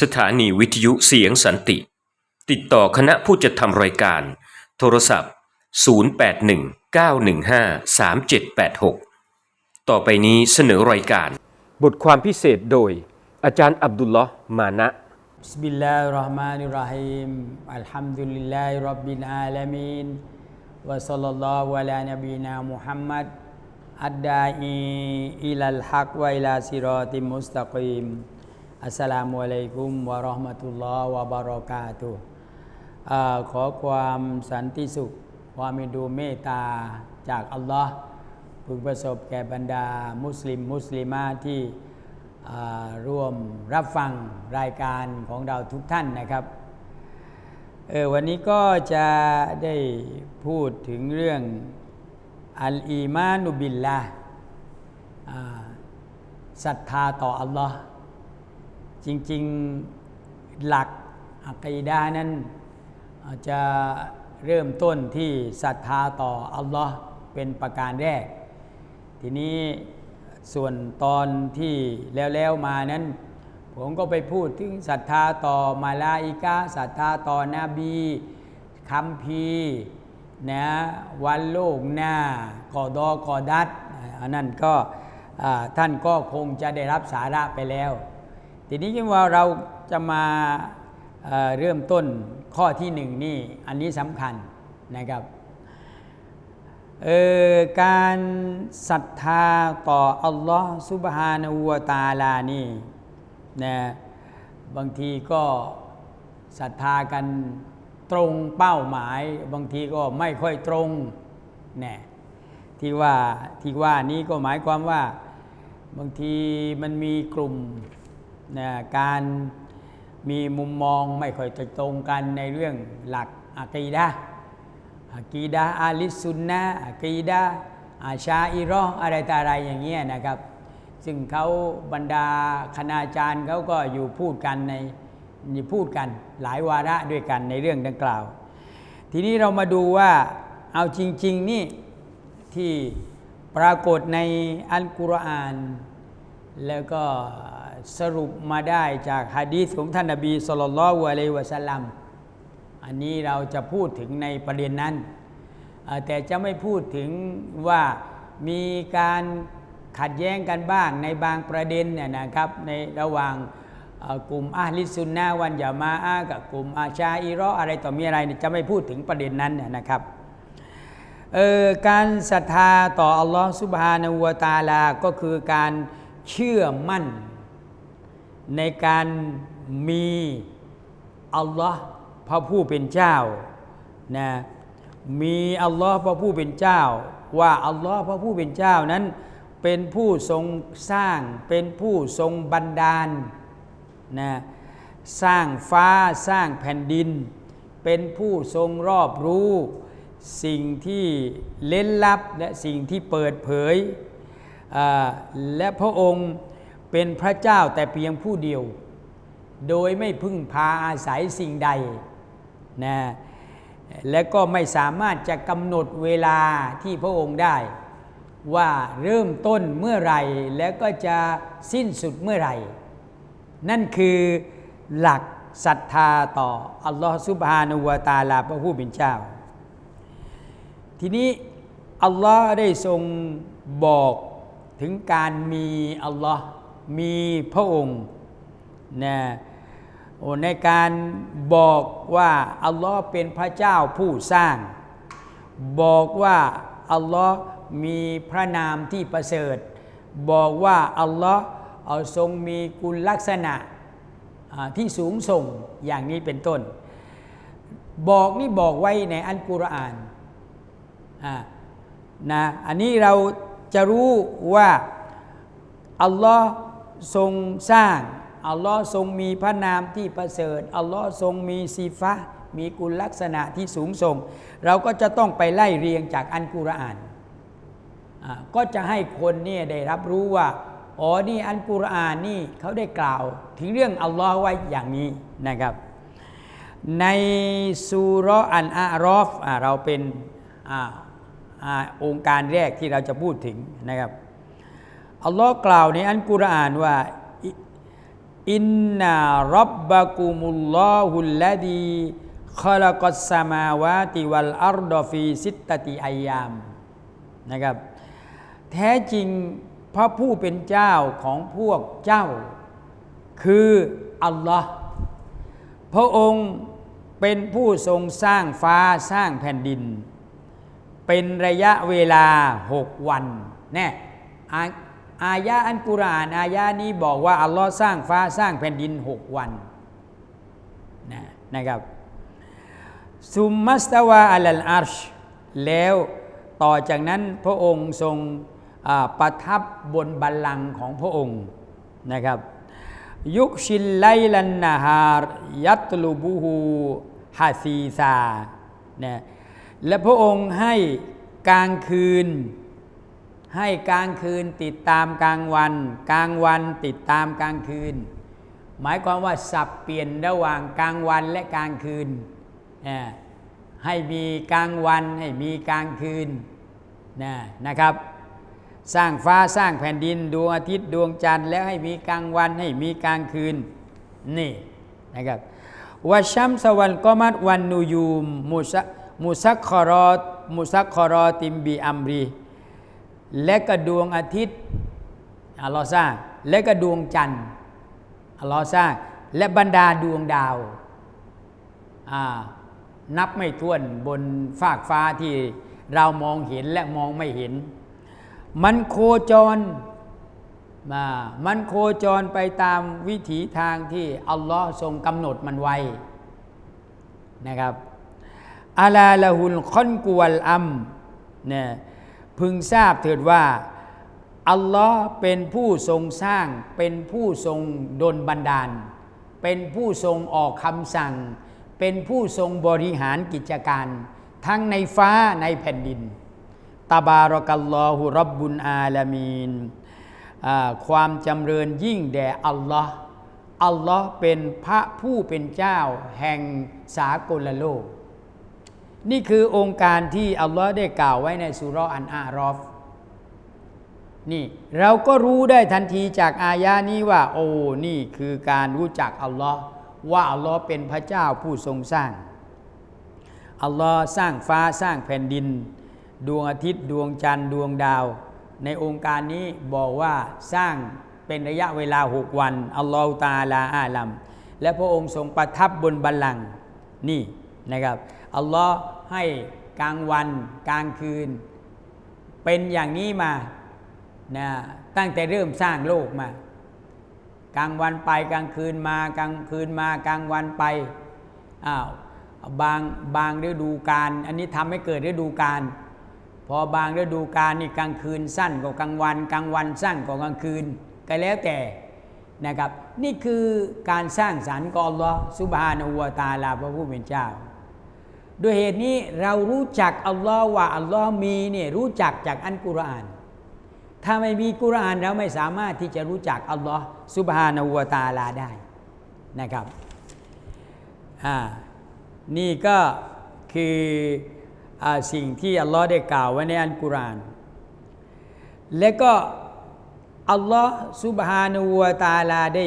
สถานีวิทยุเสียงสันติ ติดต่อคณะผู้จัดทำรายการ โทรศัพท์ 0819153786 ต่อไปนี้เสนอรายการ บทความพิเศษโดย อาจารย์อับดุลลอฮ์มานะ بسم الله الرحمن الرحيم الحمد لله رب العالمين وصلى الله على نبينا محمد الداعي إلى الحق وإلى صراط مستقيم อัสสลามุอะลัยกุมวะราะห์มะตุลลอฮ์วะบารอกาตุขอความสันติสุข ความมีดูเมตตาจากอัลลอฮ์พึงประสบแก่บรรดามุสลิมมุสลิมาที่ร่วมรับฟังรายการของเราทุกท่านนะครับเออวันนี้ก็จะได้พูดถึงเรื่องอัลอีมานุบิลละศรัทธาต่ออัลลอฮ์ จริงๆหลักอักีดานั้นจะเริ่มต้นที่ศรัทธาต่ออัลลอฮ์เป็นประการแรก ทีนี้ส่วนตอนที่แล้วๆมานั้น ผมก็ไปพูดถึงศรัทธาต่อมาลาอิกาศรัทธาต่อนาบีคัมภีนะวันโลกหน้ากอดอกอดัดอันนั้นก็ท่านก็คงจะได้รับสาระไปแล้ว ทีนี้คิดว่าเราจะมาเเริ่มต้นข้อที่หนึ่งนี่อันนี้สำคัญนะครับการศรัทธาต่ออัลลอฮ์ซุบฮานาหูวตะอาลานี่นะบางทีก็ศรัทธากันตรงเป้าหมาย บางทีก็ไม่ค่อยตรงนะที่ว่าที่ว่านี้ก็หมายความว่า บางทีมันมีกลุ่ม การมีมุมมองไม่ค่อยจะตรงกันในเรื่องหลักอะกีดะอากีดะอาลิสุนนะอากีดะอาชาอิรออะไรต่ออะไรอย่างเงี้ยนะครับ ซึ่งเขาบรรดาคณาจารย์เขาก็อยู่พูดกันในพูดกันหลายวาระด้วยกันในเรื่องดังกล่าว ทีนี้เรามาดูว่าเอาจริง ๆ นี่ที่ปรากฏในอัลกุรอาน แล้วก็ สรุปมาได้จากฮะดีษของท่านนบีสุลต่านละฮ์อะลัยวะสัลลัมอันนี้เราจะพูดถึงในประเด็นนั้น แต่จะไม่พูดถึงว่ามีการขัดแย้งกันบ้างในบางประเด็นเนี่ยนะครับในระหว่างกลุ่มอาลิสซุนนะห์วันยามาอากับกลุ่มอาชาอิรออะไรต่อมีอะไรจะไม่พูดถึงประเด็นนั้นนะครับการศรัทธาต่ออัลลอฮฺซุบฮานาหูวะตาลา ก็คือการเชื่อมั่น ในการมีอัลลอฮ์พระผู้เป็นเจ้านะมีอัลลอฮ์พระผู้เป็นเจ้า ว่าอัลลอฮ์พระผู้เป็นเจ้านั้น เป็นผู้ทรงสร้าง เป็นผู้ทรงบันดาลนะสร้างฟ้าสร้างแผ่นดิน เป็นผู้ทรงรอบรู้ สิ่งที่เล้นลับและสิ่งที่เปิดเผย และพระองค์ เป็นพระเจ้าแต่เพียงผู้เดียว โดยไม่พึ่งพาอาศัยสิ่งใดนะและก็ไม่สามารถจะกำหนดเวลาที่พระองค์ได้ ว่าเริ่มต้นเมื่อไหร่ แล้วก็จะสิ้นสุดเมื่อไหร่ นั่นคือหลักศรัทธาต่ออัลลอฮฺซุบฮานาหูวะตาลาพระผู้เป็นเจ้า ทีนี้อัลลอฮ์ได้ทรงบอกถึงการมีอัลลอฮ์ มีพระองค์นะในการบอกว่าอัลลอฮ์เป็นพระเจ้าผู้สร้าง บอกว่าอัลลอฮ์มีพระนามที่ประเสริฐ บอกว่าอัลลอฮ์เอาทรงมีคุณลักษณะที่สูงส่งอย่างนี้เป็นต้น บอกนี่บอกไว้ในอัลกุรอานนะอันนี้เราจะรู้ว่าอัลลอฮ์ ทรงสร้าง อัลลอฮ์ทรงมีพระนามที่ประเสริฐ อัลลอฮ์ทรงมีซีฟะมีคุณลักษณะที่สูงส่ง เราก็จะต้องไปไล่เรียงจากอันกุรอานก็จะให้คนเนี่ยได้รับรู้ว่าอ๋อนี่อันกุรอานนี่เขาได้กล่าว ถึงเรื่องอัลลอฮ์ไว้อย่างนี้นะครับ ในซูรอันอารอฟเราเป็นอองค์การแรกที่เราจะพูดถึงนะครับ อัลลอฮ์กล่าวในอันกุรอานว่า อินนารับบะกุมุลลอฮุลลดีขลักัสสมาวาติวัลอัรดอฟีสิตตติอายามนะครับ แท้จริงพระผู้เป็นเจ้าของพวกเจ้า คืออัลลอฮ์พระองค์เป็นผู้ทรงสร้างฟ้าสร้างแผ่นดิน เป็นระยะเวลาหกวันแน่ อาอายะอันกุรอาน อายะนี้บอกว่า อัลลอฮ์สร้างฟ้าสร้างแผ่นดินหกวันนะนะครับซุมมัสตาวาอัลลอาร์ชแล้วต่อจากนั้นพระองค์ทรงประทับบนบัลลังก์ของพระองค์นะครับยุคชิลไลลันนาฮารยัตลูบูฮูฮาซีซานี่ยและพระองค์ให้กลางคืน ให้กลางคืนติดตามกลางวัน กลางวันติดตามกลางคืน หมายความว่าสับเปลี่ยนระหว่างกลางวันและกลางคืนนี่ให้มีกลางวันให้มีกลางคืนนะนะครับ สร้างฟ้าสร้างแผ่นดินดวงอาทิตย์ดวงจันทร์แล้วให้มีกลางวันให้มีกลางคืนนี่นะครับวัชัมสวรรค์กมัดวันนูยูมมุสมุสักคอรอมุสักคอรอติมบีอัมรี และก็ดวงอาทิตย์อัลลอฮ์สร้าง และก็ดวงจันทร์อัลลอฮ์สร้าง และบรรดาดวงดาวนับไม่ถ้วนบนฟากฟ้าที่เรามองเห็นและมองไม่เห็น มันโคจรมามันโคจรไปตามวิถีทางที่อัลลอฮ์ทรงกำหนดมันไว้นะครับอาลาละหุลคอนกวลอัมเนี่ย พึงทราบเถิดว่า อัลลอฮ์เป็นผู้ทรงสร้าง เป็นผู้ทรงดลบันดาล เป็นผู้ทรงออกคำสั่ง เป็นผู้ทรงบริหารกิจการ ทั้งในฟ้าในแผ่นดินตาบารอกัลลอฮุรับบุญอาลามีนความจำเริญยิ่งแด่อัลลอฮ์อัลลอฮ์เป็นพระผู้เป็นเจ้าแห่งสากลโลก นี่คือองค์การที่อัลลอฮ์ได้กล่าวไว้ในสุราะห์อันอารอฟนี่เราก็รู้ได้ทันทีจากอายานี้ว่า โอ้นี่คือการรู้จักอัลลอฮ์ว่าอัลลอฮ์เป็นพระเจ้าผู้ทรงสร้างอัลลอฮ์สร้างฟ้าสร้างแผ่นดิน ดวงอาทิตย์ดวงจันทร์ดวงดาว ในองค์การนี้บอกว่าสร้างเป็นระยะเวลาหกวันอัลลอฮฺตาอาลาอาลัมและพระองค์ทรงประทับบนบัลลังก์นี่นะครับอัลลอฮ์ ให้กลางวันกลางคืน เป็นอย่างนี้มานะตั้งแต่เริ่มสร้างโลกมา กลางวันไปกลางคืนมากลางคืนมากลางวันไปอ้าวบางบางฤดูกาลอันนี้ทำให้เกิดฤดูกาลพอบางฤดูกาลนี่กลางคืนสั้นกว่ากลางวันกลางวันสั้นกว่ากลางคืนก็แล้วแต่นะครับ นี่คือการสร้างสรรค์ของอัลลอฮ์ซุบฮานะฮูวตาลาพระผู้เป็นเจ้า ด้วยเหตุนี้เรารู้จักอัลลอฮ์ว่าอัลลอฮ์มีเนี่ยรู้จักจากอันกุรอาน ถ้าไม่มีกุรอานเราไม่สามารถที่จะรู้จักอัลลอฮ์ซุบฮานาหูวตาลาได้นะครับอ่านี่ก็คืออสิ่งที่อัลลอฮ์ได้กล่าวไว้ในอันกุรอาน และก็อัลลอฮ์ซุบฮานาหูวตาลาได้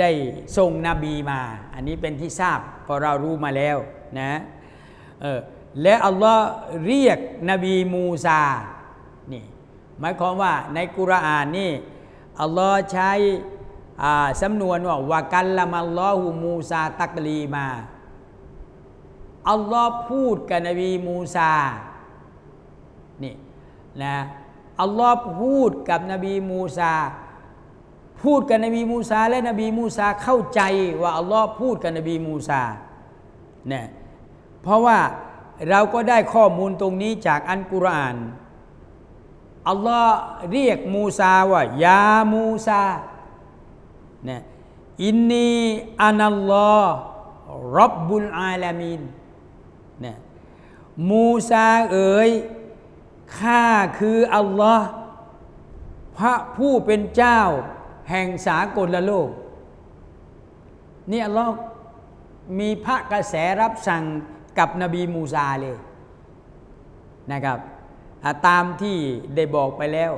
ได้ส่งนบีมา อันนี้เป็นที่ทราบพราะเรารู้มาแล้วนะ เออและอัลลอฮ์เรียกนบีมูซานี่หมายความว่าในกุรอานนี่อัลลอฮ์ใช้อ่าสำนวนว่าวากัลละมัลลอฮูมูซาตักลีมาอัลลอฮ์พูดกับนบีมูซานี่นะอัลลอฮ์พูดกับนบีมูซา พูดกับนบีมูซา และนบีมูซาเข้าใจว่าอัลลอฮ์พูดกับนบีมูซาเนี่ย เพราะว่าเราก็ได้ข้อมูลตรงนี้จากอันกุรอานอัลลอฮ์เรียกมูซาว่ายามูซาเนี่ยอินนีอานัลลอฮ์รับบุลอาลามีนเนี่ยมูซาเอ๋ยข้าคืออัลลอฮ์พระผู้เป็นเจ้า แห่งสากลโลก นี่อัลลอฮ์มีพระกระแสรับสั่ง กับนบีมูซาเลยนะครับตามที่ได้บอกไปแล้ว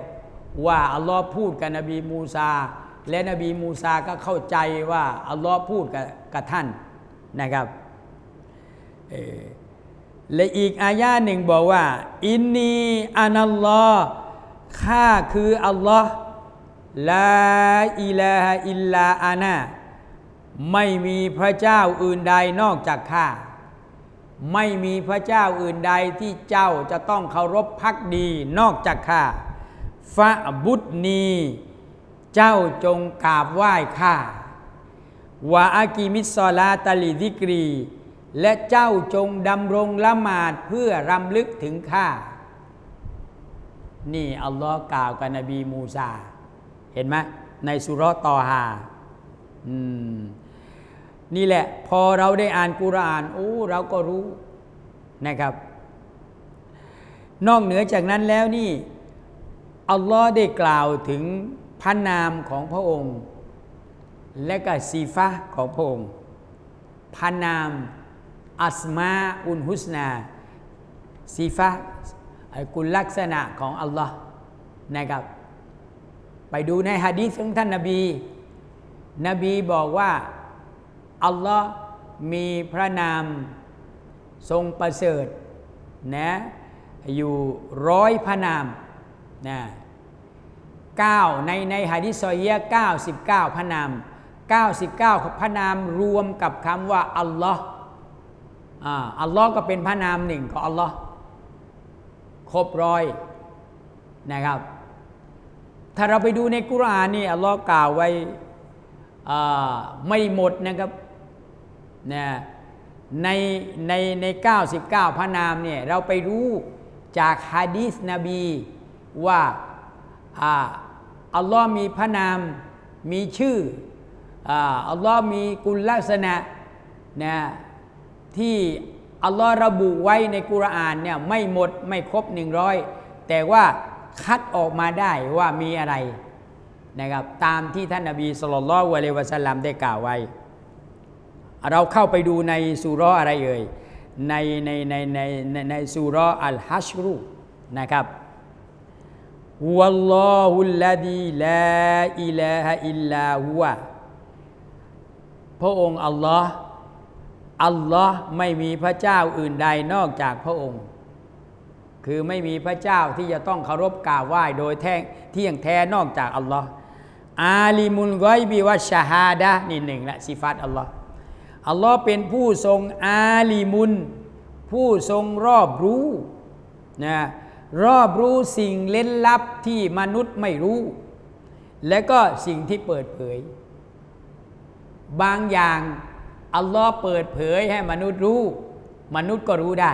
ว่าอัลลอฮ์พูดกับนบีมูซา และนบีมูซาก็เข้าใจว่าอัลลอฮ์พูดกับกับท่านนะครับและอีกอายาหนึ่งบอกว่า อินนีอานัลลอฮ์ข้าคืออัลลอฮ์ลาอิลาอิลลาอานาไม่มีพระเจ้าอื่นใดนอกจากข้า ไม่มีพระเจ้าอื่นใดที่เจ้าจะต้องเคารพพักดีนอกจากข้าฟะบุตนีเจ้าจงกราบไหว้ข้าวาอากิมิสซอลาตาลิดิกรี และเจ้าจงดำรงละหมาดเพื่อรำลึกถึงข้านี่ อัลลอฮ์กล่าวกับนบีมูซา เห็นไหมในสุรตอฮาอืม นี่แหละ พอเราได้อ่านกุรานโอ้เราก็รู้นะครับ นอกเหนือจากนั้นแล้วนี่อัลลอฮ์ได้กล่าวถึงพระนามของพระองค์ และก็ซีฟะของพระองค์พระนาม อัสมาอุนฮุสนาซีฟะห์กุลลักษณะของอัลลอฮ์นะครับ ไปดูในฮะดีษของท่านนบี นบีบอกว่า อัลลอฮ์มีพระนามทรงประเสริฐนะอยู่ร้อยพระนามนะเก้าในในฮะดิษซอยเยเก้าสิบเก้าพระนาม99พระนามรวมกับคำว่าอัลลอฮ์อัลลอฮ์ก็เป็นพระนามหนึ่งของอัลลอฮ์ครบร้อยนะครับ ถ้าเราไปดูในกุรานนี่อัลลอฮ์กล่าวไว้อ่าไม่หมดนะครับ นะในในใน 99 พระนามเนี่ยเราไปรู้จากฮะดีษนบีว่าอาัลลอฮ์มีพระนามมีชื่ออัลลอฮ์มีกุลลักษณะนะที่อัลลอฮ์ระบุไว้ในกุรอานเนี่ยไม่หมดไม่ครบ 100 แต่ว่าคัดออกมาได้ว่ามีอะไรนะครับตามที่ท่านนบีสุลต่านละวะเลวะสลลัมได้กล่าวไว้ เราเข้าไปดูในสุราะห์อะไรเอ่ยในในในในในในสุราะห์อัลฮัชรุนะครับวัลลอฮุลลดีลาอิลาฮะอิลลาฮุวะพระองค์อัลลอฮ์อัลลอฮ์ไม่มีพระเจ้าอื่นใดนอกจากพระองค์ คือไม่มีพระเจ้าที่จะต้องเคารพกราบไหว้โดยแท้เที่ยงแท้นอกจากอัลลอฮ์อาลิมุลกอยบิวัชาฮาดะนี่หนึ่งละสิฟัตอัลลอฮ์ อัลลอฮ์เป็นผู้ทรงอาลิมุน ผู้ทรงรอบรู้นะรอบรู้สิ่งเล้นลับที่มนุษย์ไม่รู้ และก็สิ่งที่เปิดเผย บางอย่างอัลลอฮ์เปิดเผยให้มนุษย์รู้ มนุษย์ก็รู้ได้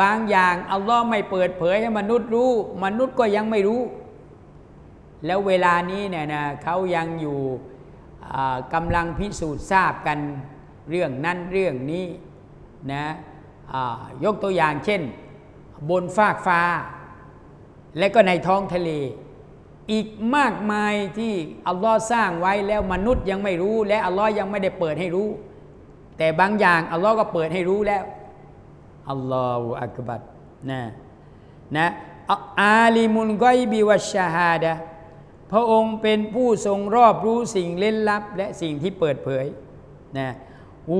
บางอย่างอัลลอฮ์ไม่เปิดเผยให้มนุษย์รู้ มนุษย์ก็ยังไม่รู้ แล้วเวลานี้เนี่ยนะเขายังอยู่กำลังพิสูจน์ทราบกัน เรื่องนั้นเรื่องนี้นะยกตัวอย่างเช่น บนฟากฟ้า และก็ในท้องทะเล อีกมากมายที่อัลลอฮ์สร้างไว้แล้วมนุษย์ยังไม่รู้ และอัลลอฮ์ยังไม่ได้เปิดให้รู้ แต่บางอย่างอัลลอฮ์ก็เปิดให้รู้แล้วอัลลอฮฺอักบัดนะนะอาลิมุนกอยบิวัชาฮาดะพระองค์เป็นผู้ทรงรอบรู้สิ่งเล่นลับ และสิ่งที่เปิดเผยนะ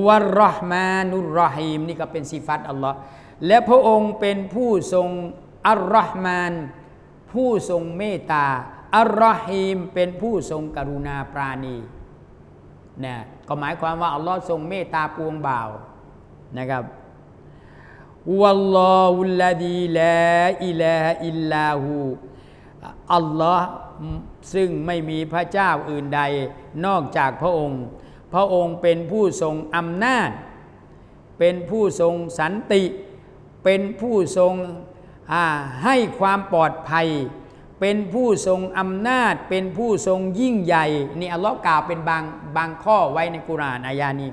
วัรรอฮ์มานุรรฮีมนี่ก็เป็นสิฟัตอัลลอฮ์และพระองค์เป็นผู้ทรงอัลรอฮ์มาน ผู้ทรงเมตตาอัลรอฮีมเป็นผู้ทรงกรุณาปราณีนะก็หมายความว่าอัลลอฮ์ทรงเมตตาปวงบ่าวนะครับวัลลอฮุลลดีลาอิลาอิลลาหูอัลลอฮ์ซึ่งไม่มีพระเจ้าอื่นใด นอกจากพระองค์ ระองค์เป็นผู้ทรงอำนาจ เป็นผู้ทรงสันติ เป็นผู้ทรงให้ความปลอดภัย เป็นผู้ทรงอำนาจ เป็นผู้ทรงยิ่งใหญ่นี่อัลลอฮ์กล่าวเป็นบางบางข้อไว้ในกุรานอายานี้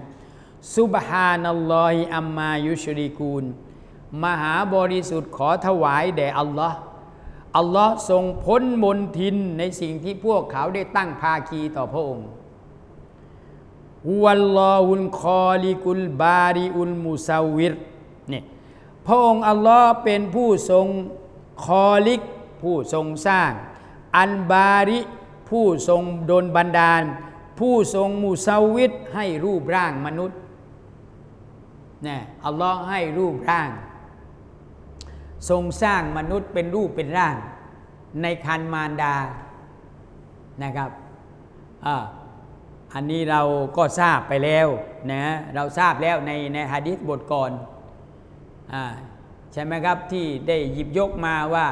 ซุบฮานัลลอฮิอัมมายุชริกูล มหาบริสุทธิ์ขอถวายแด่อัลลอฮ์อัลลอฮ์ทรงพ้นมนทินในสิ่งที่พวกเขาได้ตั้งภาคีต่อพระองค์ วัลลอฮุลคอลิกุลบาริอุลมุซาวิรเนี่ยพระองค์อัลลอฮ์เป็นผู้ทรงคอลิก ผู้ทรงสร้าง อันบาริ ผู้ทรงโดนบันดาล ผู้ทรงมุสาวิตให้รูปร่างมนุษย์เนี่ยอัลลอฮ์ให้รูปร่าง ทรงสร้างมนุษย์เป็นรูปเป็นร่าง ในคันมารดานะครับอ่า อันนี้เราก็ทราบไปแล้วนะเราทราบแล้วในในฮะดิษบทก่อนอ่าใช่ไหมครับที่ได้หยิบยกมาว่า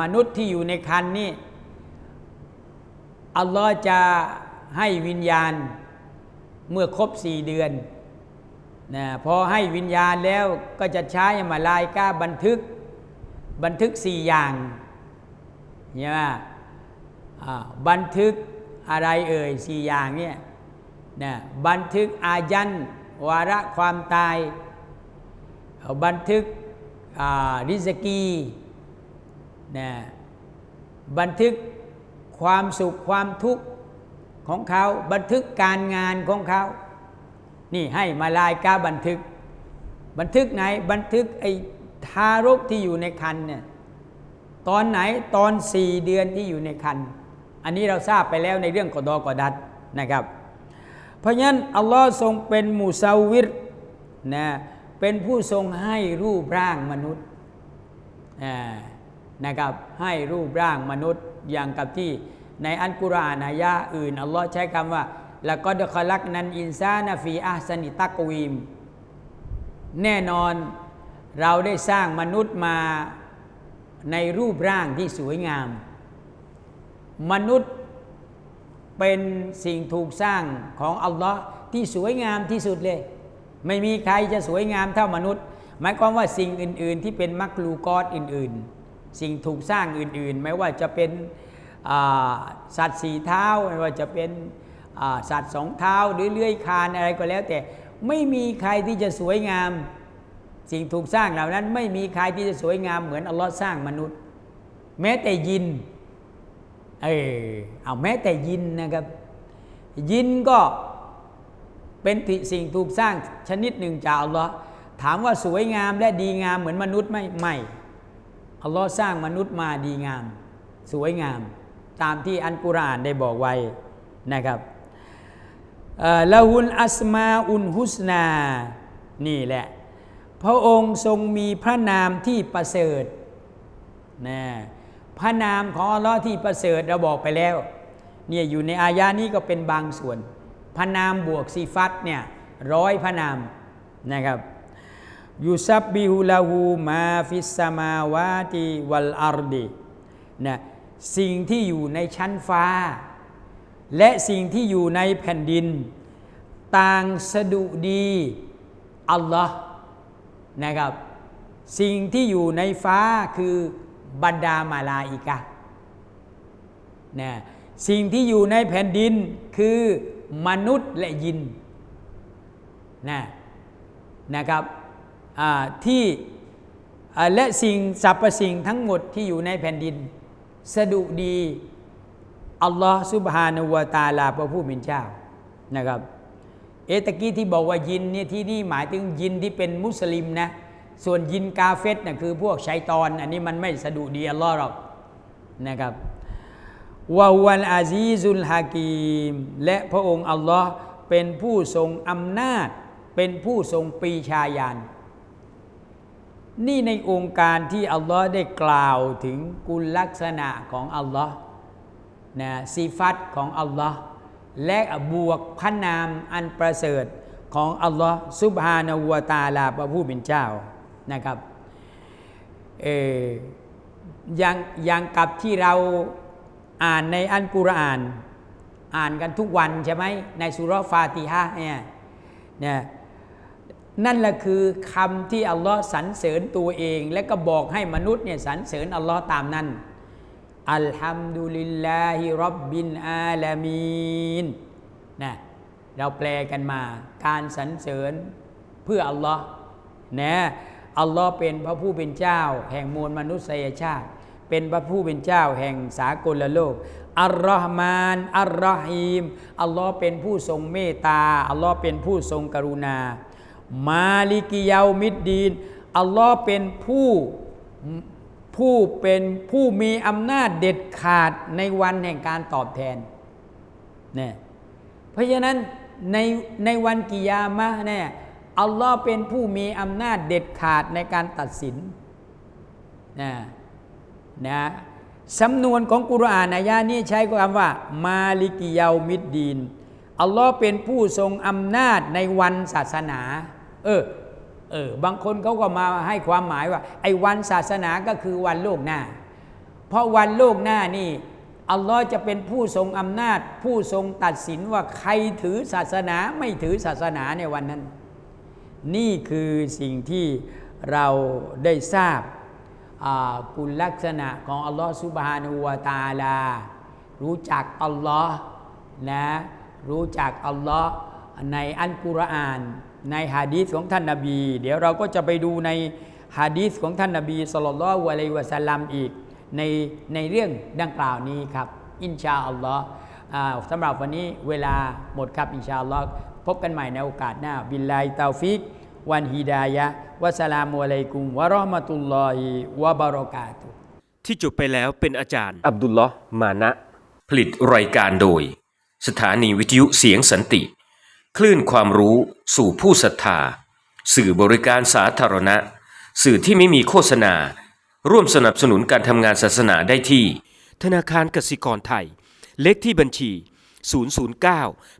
มนุษย์ที่อยู่ในคันนี่อัลลอฮ์จะให้วิญญาณเมื่อครบสี่เดือนนะพอให้วิญญาณแล้วก็จะใช้มาลายกาบันทึกบันทึกสี่อย่างเนี่ยบันทึก อะไรเอ่ยสี่อย่างเนี่ยนะบันทึกอายันวาระความตาย บันทึกริสกีนะบันทึกความสุขความทุกข์ของเขา บันทึกการงานของเขา นี่ให้มาลายกาบันทึก บันทึกไหนบันทึกไอ้ทารกที่อยู่ในคันเนี่ยตอนไหนตอนสี่เดือนที่อยู่ในคัน อันนี้เราทราบไปแล้วในเรื่องกอดอกอดัดนะครับ เพราะฉะนั้นอัลลอฮ์ทรงเป็นมุซาวิรนะเป็นผู้ทรงให้รูปร่างมนุษย์นะครับให้รูปร่างมนุษย์อย่างกับที่ในอันกุรอานอายะอื่นอัลลอฮ์ใช้คำว่าแล้วก็ดคลักนันอินซานาฟีอาสนิตักวีม แน่นอนเราได้สร้างมนุษย์มาในรูปร่างที่สวยงาม มนุษย์เป็นสิ่งถูกสร้างของอัลลอฮ์ที่สวยงามที่สุดเลย ไม่มีใครจะสวยงามเท่ามนุษย์ หมายความว่าสิ่งอื่น ๆ ที่เป็นมักลูกอตอื่น ๆ สิ่งถูกสร้างอื่น ๆ ไม่ว่าจะเป็นสัตว์สีเท้าไม่ว่าจะเป็นสัตว์สองเท้าหรือเลื้อยคานอะไรก็แล้ว แต่ไม่มีใครที่จะสวยงาม สิ่งถูกสร้างเหล่านั้น ไม่มีใครที่จะสวยงามเหมือนอัลลอฮ์สร้างมนุษย์ แม้แต่ยิน เออเอาแม้แต่ยินนะครับ ยินก็เป็นสิ่งถูกสร้างชนิดหนึ่งจากอัลลอฮ์ถามว่าสวยงามและดีงามเหมือนมนุษย์ไหมไม่อัลลอฮ์สร้างมนุษย์มาดีงาม สวยงาม ตามที่อันกุรานได้บอกไว้นะครับละหุนอัสมาอุนฮุสนานี่แหละ พระองค์ทรงมีพระนามที่ประเสริฐนะ พระนามของอัลลอฮ์ที่ประเสริฐเราบอกไปแล้วเนี่ยอยู่ในอายานี้ก็เป็นบางส่วน พระนามบวกซีฟัตเนี่ยร้อยพระนามนะครับยูซับบิฮุลาหูมาฟิสมาวาติวัลอารดีนะสิ่งที่อยู่ในชั้นฟ้า และสิ่งที่อยู่ในแผ่นดิน ต่างสะดุดีอัลลอฮ์นะครับ สิ่งที่อยู่ในฟ้าคือ บรรดามาลาอิกะนะสิ่งที่อยู่ในแผ่นดินคือมนุษย์และยินนะนะครับที่และสิ่งสรรพสิ่งทั้งหมดที่อยู่ในแผ่นดิน สะดุดี อัลลอฮ์ซุบฮานาวะตาลาพระผู้เป็นเจ้านะครับ เอตะกี้ที่บอกว่ายินเนี่ยที่นี่หมายถึงยินที่เป็นมุสลิมนะ ส่วนยินกาเฟตนะ่ะคือพวกชัยตอน อันนี้มันไม่สะดุดีอัลลอฮ์หรอกนะครับวาวันอาซีซุลฮากีม และพระองค์อัลลอฮ์เป็นผู้ทรงอำนาจ เป็นผู้ทรงปีชาญาณนี่ในองค์การที่อัลลอฮ์ได้กล่าวถึงกุลลักษณะของอัลลอฮ์นะซีฟัตของอัลลอฮ์และบวกพระนามอันประเสริฐของอัลลอฮ์ซุบฮานาวตาลาพระผู้เป็นเจ้า นะครับเอออย่างอย่างกับที่เราอ่านในอันกุรอาน อ่านกันทุกวันใช่ไหมในสุรฟาติฮะเนี่ยเนี่ยนั่นแหละคือคำที่อัลลอฮ์สรรเสริญตัวเอง และก็บอกให้มนุษย์เนี่ยสรรเสริญอัลลอฮ์ตามนั้นอัลฮัมดุลิลลาฮิรับบินอาลามีนนะเราแปลกันมา การสรรเสริญเพื่ออัลลอฮ์นะ อัลลอฮ์เป็นพระผู้เป็นเจ้า แห่งมวลมนุษยชาติ เป็นพระผู้เป็นเจ้าแห่งสากลโลก อัลลอฮ์มานอัลลอฮีม อัลลอฮ์เป็นผู้ทรงเมตตา อัลลอฮ์เป็นผู้ทรงกรุณา มาลิกิยามิดดีน อัลลอฮ์เป็นผู้ผู้เป็นผู้มีอำนาจเด็ดขาดในวันแห่งการตอบแทนเนี่ยเพราะฉะนั้นในในวันกิยามะเนี่ย อัลลอฮ์เป็นผู้มีอำนาจเด็ดขาดในการตัดสินนะนะสำนวนของกุรอานอายานี้ใช้คำว่า มาลิกิเยามิดดีน อัลลอฮ์เป็นผู้ทรงอำนาจในวันศาสนา เออเออบางคนเขาก็มาให้ความหมายว่า ไอ้วันศาสนาก็คือวันโลกหน้า เพราะวันโลกหน้านี่ อัลลอฮ์จะเป็นผู้ทรงอำนาจ ผู้ทรงตัดสินว่าใครถือศาสนาไม่ถือศาสนาในวันนั้น นี่คือสิ่งที่เราได้ทราบคุณลักษณะของอัลลอฮ์ซุบฮานูวาตาลา รู้จักอัลลอฮ์นะรู้จักอัลลอฮ์ในอัลกุรอาน ในฮะดีษของท่านนาบี เดี๋ยวเราก็จะไปดูในฮะดีษของท่านนาบีสุลต่านละวะลัยวะสัลลัมอีกในในเรื่องดังกล่าวนี้ครับ อินชาอัลลอฮ์สำหรับวันนี้เวลาหมดครับ อินชาอัลลอฮ์ พบกันใหม่ในโอกาสหน้า บิลลาฮิตาฟิก วันฮิดายะห์วะสลามุอะลัยกุมวะเราะห์มะตุลลอฮิวะบารอกาตุฮ์ที่จบไปแล้วเป็นอาจารย์ อับดุลลอฮ์มานะ ผลิตรายการโดย สถานีวิทยุเสียงสันติ คลื่นความรู้สู่ผู้ศรัทธา สื่อบริการสาธารณะ สื่อที่ไม่มีโฆษณา ร่วมสนับสนุนการทำงานศาสนาได้ที่ ธนาคารกสิกรไทย เลขที่บัญชี 009